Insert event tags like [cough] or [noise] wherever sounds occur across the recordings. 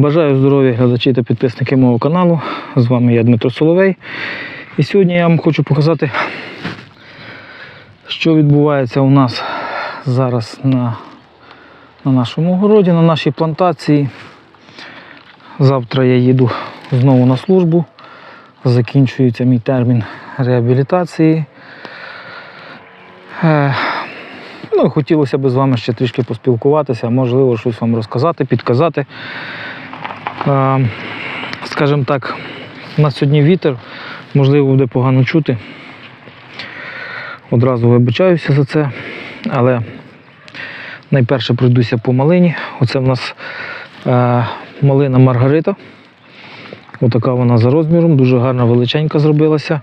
Бажаю здоров'я глядачі та підписники мого каналу. З вами я Дмитро Соловей. І сьогодні я вам хочу показати, що відбувається у нас зараз на, на нашому городі, на нашій плантації. Завтра я їду знову на службу. Закінчується мій термін реабілітації. Е, Ну, хотілося б з вами ще трішки поспілкуватися, можливо, щось вам розказати, підказати. Скажімо так, у нас сьогодні вітер, можливо, буде погано чути. Одразу вибачаюся за це, але найперше пройдуся по малині. Оце в нас е, малина Маргарита. Отака вона за розміром, дуже гарна величенька зробилася.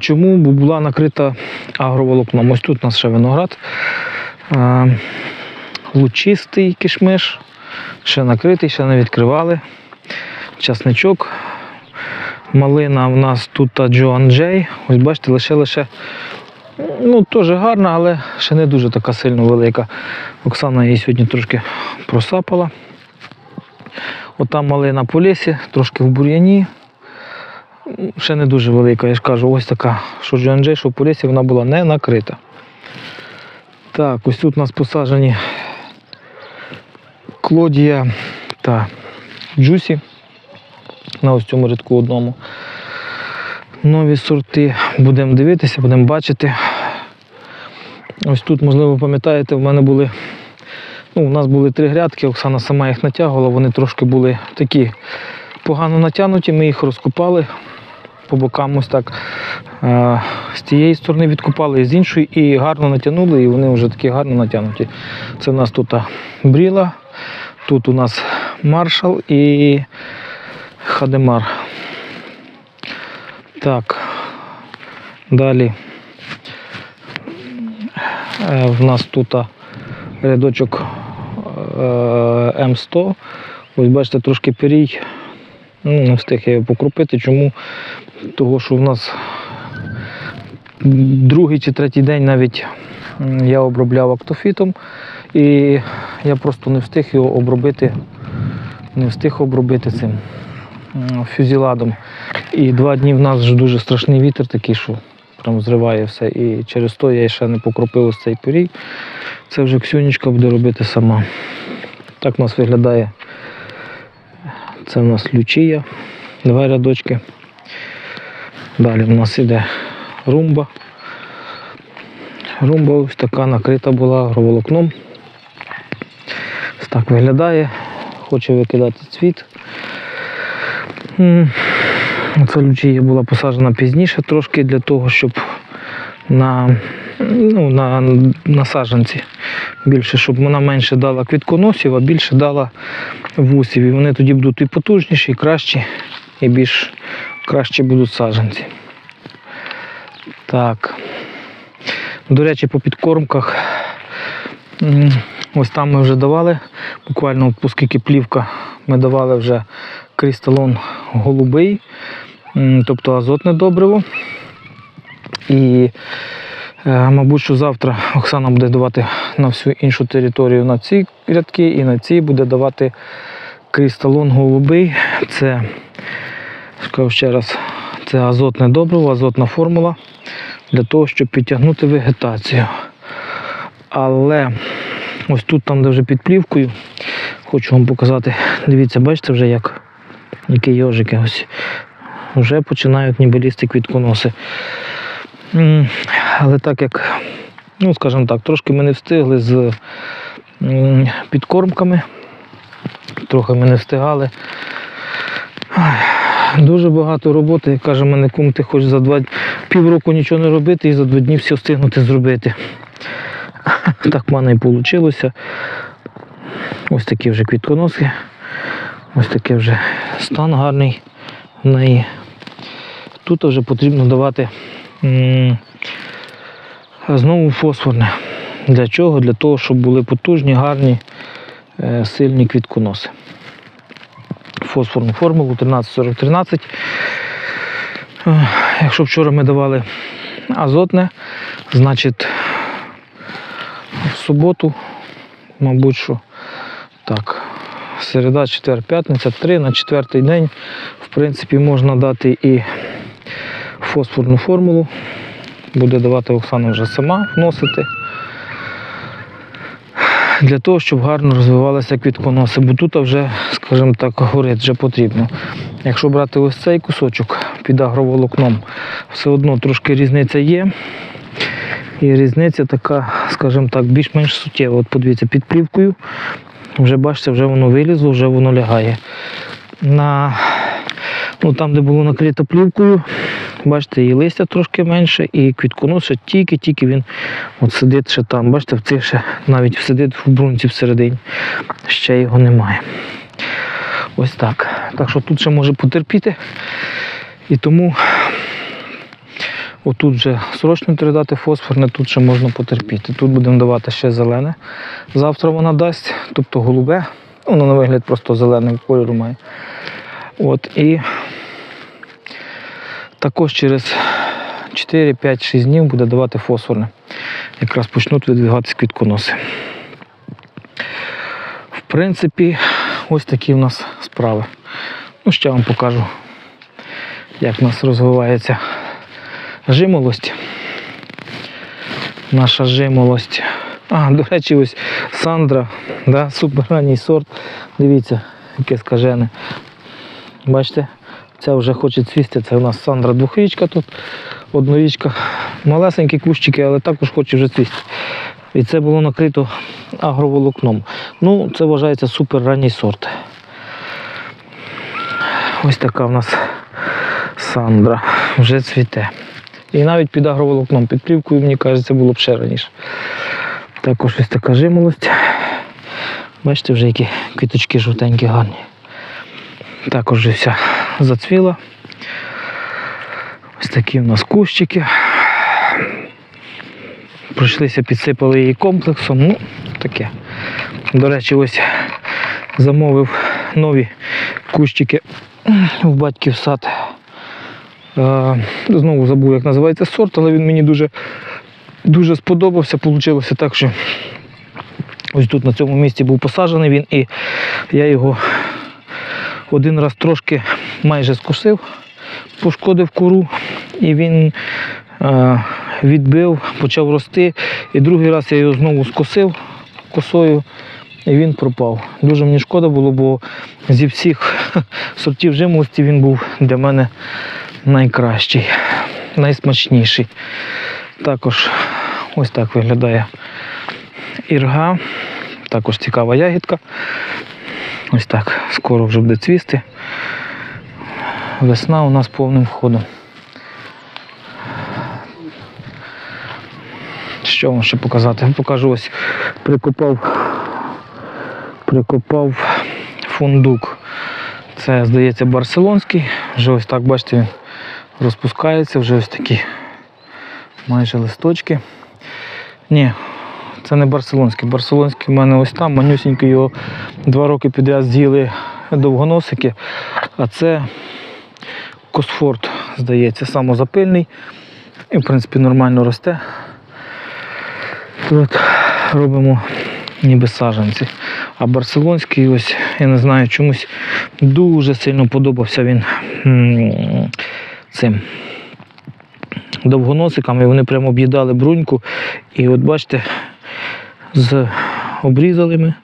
Чому? Бо була накрита агроволокном. Ось тут у нас ще виноград. Лучистий кишмиш, ще накритий, ще не відкривали. Часничок. Малина в нас тут Джоан Джей. Ось бачите, лише лише. Ну, теж гарна, але ще не дуже така сильно велика. Оксана її сьогодні трошки просапала. Отам малина по лісі, трошки в бур'яні ще не дуже велика, я ж кажу, ось така, що Джоанджей, що по лісі вона була не накрита. Так, ось тут у нас посаджені Клодія та Джусі на ось цьому рядку одному. Нові сорти. Будемо дивитися, будемо бачити. Ось тут, можливо, пам'ятаєте, в мене були. Ну, у нас були три грядки, Оксана сама їх натягувала, вони трошки були такі погано натягнуті, ми їх розкопали по бокам ось так. Е, З тієї сторони відкопали, з іншої і гарно натягнули, і вони вже такі гарно натягнуті. Це у нас тут бріла, тут у нас маршал і хадемар. Так. Далі е, в нас тут рядочок е, М100. Ось бачите, трошки пирій. Ну, не встиг я його покропити. Чому? Того, що в нас другий чи третій день навіть я обробляв актофітом, і я просто не встиг його обробити, не встиг обробити цим фюзіладом. І два дні в нас вже дуже страшний вітер такий, що прям зриває все. І через то я ще не покропив ось цей пирій. Це вже Ксюнічка буде робити сама. Так у нас виглядає. Це у нас лючія, два рядочки. Далі в нас іде румба. Румба ось така накрита була агроволокном. Так виглядає. Хоче викидати цвіт. Ця лючія була посаджена пізніше трошки для того, щоб на, ну, на, на саджанці більше, щоб вона менше дала квітконосів, а більше дала вусів. І вони тоді будуть і потужніші, і кращі, і більш краще будуть саджанці. Так. До речі, по підкормках. Ось там ми вже давали, буквально оскільки плівка, ми давали вже кристалон голубий, тобто азотне добриво. І, е, мабуть, що завтра Оксана буде давати на всю іншу територію на ці рядки і на ці буде давати кристалон голубий. Це, скажу ще раз, це азотне добриво, азотна формула для того, щоб підтягнути вегетацію. Але ось тут, там, де вже під плівкою, хочу вам показати. Дивіться, бачите вже як які йожики ось. Вже починають ніби лізти квітконоси. Але так як, ну скажімо так, трошки ми не встигли з підкормками, трохи ми не встигали. Дуже багато роботи, каже мене кум, ти хочеш за два півроку нічого не робити і за два дні все встигнути зробити. [laughs] Так в мене і вийшло. Ось такі вже квітконоски. Ось такий вже стан гарний в неї. Тут вже потрібно давати знову фосфорне. Для чого? Для того, щоб були потужні, гарні, е, сильні квітконоси. Фосфорну формулу 13-40-13. Е, Якщо вчора ми давали азотне, значить суботу мабуть, що так. Середа, четвер, п'ятниця, три на четвертий день, в принципі, можна дати і фосфорну формулу. Буде давати Оксана вже сама вносити. Для того, щоб гарно розвивалися квітконоси, бо тут вже, скажімо так, горить вже потрібно. Якщо брати ось цей кусочок під агроволокном, все одно трошки різниця є. І різниця така, скажімо так, більш-менш суттєва. От подивіться, під плівкою вже бачите, вже воно вилізло, вже воно лягає. На, ну, там, де було накрито плівкою, бачите, і листя трошки менше, і квітконос ще тільки-тільки він от сидить ще там. Бачите, в цих ще навіть сидить в брунці всередині. Ще його немає. Ось так. Так що тут ще може потерпіти. І тому отут вже срочно треба дати фосфорне, тут ще можна потерпіти. Тут будемо давати ще зелене. Завтра вона дасть, тобто голубе. Воно на вигляд просто зеленим кольору має. От, і також через 4, 5, 6 днів буде давати фосфорне. Якраз почнуть видвигатись квітконоси. В принципі, ось такі в нас справи. Ну, ще вам покажу, як в нас розвивається жимолость. Наша жимолость. А, до речі, ось Сандра, да, суперранній сорт. Дивіться, яке скажене. Бачите, це вже хоче цвісти. Це у нас Сандра двохрічка тут, однорічка. Малесенькі кущики, але також хоче вже цвісти. І це було накрито агроволокном. Ну, це вважається суперранній сорт. Ось така в нас Сандра вже цвіте. І навіть під агроволокном, під плівкою, мені кажеться, було б ще раніше. Також ось така жимолость. Бачите, вже які квіточки жовтенькі гарні. Також вже вся зацвіла. Ось такі в нас кущики. Пройшлися, підсипали її комплексом. Ну, таке. До речі, ось замовив нові кущики в батьків сад. Знову забув, як називається сорт, але він мені дуже, дуже сподобався. Получилося так, що ось тут на цьому місці був посаджений він, і я його один раз трошки майже скосив, пошкодив кору, і він відбив, почав рости. І другий раз я його знову скосив косою, і він пропав. Дуже мені шкода було, бо зі всіх [laughs] сортів жимолості він був для мене найкращий, найсмачніший. Також ось так виглядає ірга. Також цікава ягідка. Ось так, скоро вже буде цвісти. Весна у нас повним ходом. Що вам ще показати? Покажу ось прикопав, прикопав фундук. Це, здається, барселонський. Вже ось так, бачите, він розпускається, вже ось такі майже листочки. Ні, це не барселонський. Барселонський в мене ось там, манюсінький його два роки підряд з'їли довгоносики, а це Косфорд, здається, самозапильний. І, в принципі, нормально росте. Тут робимо ніби саджанці. А барселонський, ось, я не знаю, чомусь дуже сильно подобався він цим довгоносиками. Вони прямо об'їдали бруньку. І от бачите, з обрізали ми,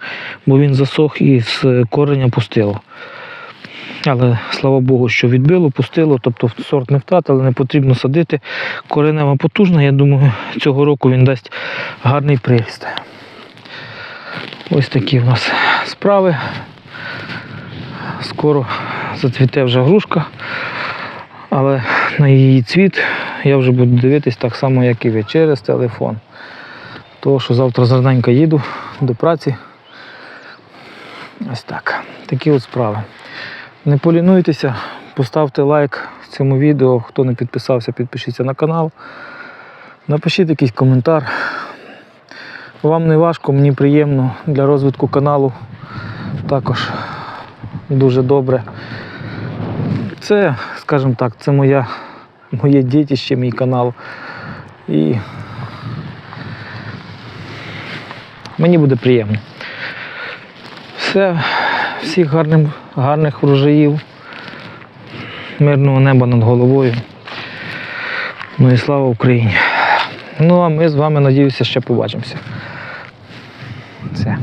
бо він засох і з кореня пустило. Але слава Богу, що відбило, пустило, тобто сорт не втратили, не потрібно садити. Коренева потужна, я думаю, цього року він дасть гарний приріст. Ось такі в нас справи. Скоро зацвіте вже грушка, але на її цвіт я вже буду дивитись так само, як і ви, через телефон. Тому що завтра зраненько їду до праці. Ось так. Такі от справи. Не полінуйтеся, поставте лайк цьому відео. Хто не підписався, підпишіться на канал. Напишіть якийсь коментар. Вам не важко, мені приємно для розвитку каналу. Також дуже добре. Це, скажімо так, це моя, моє дітище, мій канал. І мені буде приємно. Все, всіх гарним, гарних врожаїв, мирного неба над головою. Ну і слава Україні. Ну а ми з вами, надіюся, ще побачимося. Все.